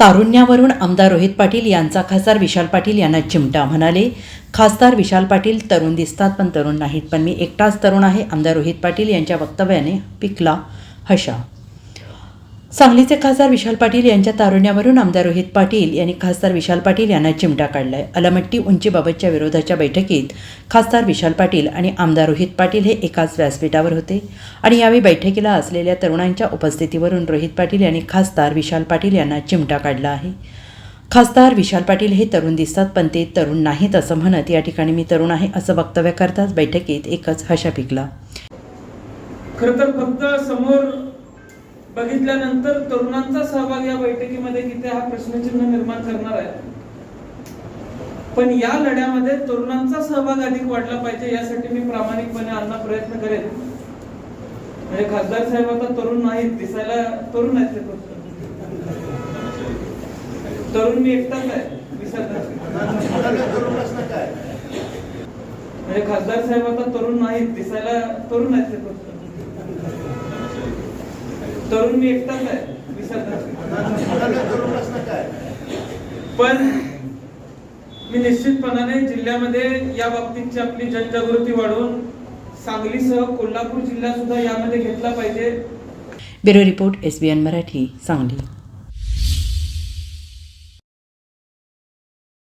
तारुण्यावरून आमदार रोहित पाटील यांचा खासदार विशाल पाटील यांना चिमटा म्हणाले. खासदार विशाल पाटील तरुण दिसतात पण तरुण नाहीत. पण मी एकटाच तरुण आहे आमदार रोहित पाटील यांच्या वक्तव्याने पिकला हशा सांगलीचे खासदार विशाल पाटील यांच्या तारुण्यावरून आमदार रोहित पाटील यांनी खासदार विशाल पाटील यांना चिमटा काढलाय. अलमट्टी उंचीबाबतच्या विरोधाच्या बैठकीत खासदार विशाल पाटील आणि आमदार रोहित पाटील हे एकाच व्यासपीठावर होते. आणि यावेळी बैठकीला असलेल्या तरुणांच्या उपस्थितीवरून रोहित पाटील यांनी खासदार विशाल पाटील यांना चिमटा काढला आहे. खासदार विशाल पाटील हे तरुण दिसतात पण ते तरुण नाहीत असं म्हणत या ठिकाणी मी तरुण आहे असं वक्तव्य करताच बैठकीत एकच हशा पिकला. खरं तर फक्त समोर बघितल्यानंतर तरुणांचा सहभाग या बैठकीमध्ये किती हा प्रश्नचिन्ह निर्माण करणार आहे. पण या लढ्यामध्ये तरुणांचा सहभाग अधिक वाढला पाहिजे यासाठी मी प्रामाणिकपणे आणला प्रयत्न करेन. म्हणजे खासदार साहेब आता तरुण नाहीत दिसायला तरुण आहेत ते फक्त. तरुण मी एकटाच आहे म्हणजे खासदार साहेब आता तरुण नाहीत दिसायला तरुण आहेत ते फक्त. तरुण मी एकटाच आहे. पण मी निश्चितपणाने जिल्ह्यामध्ये या बाबतीतची आपली जनजागृती वाढवून सांगलीसह कोल्हापूर जिल्हा सुद्धा यामध्ये घेतला पाहिजे. Bureau report S B N Marathi Sangli.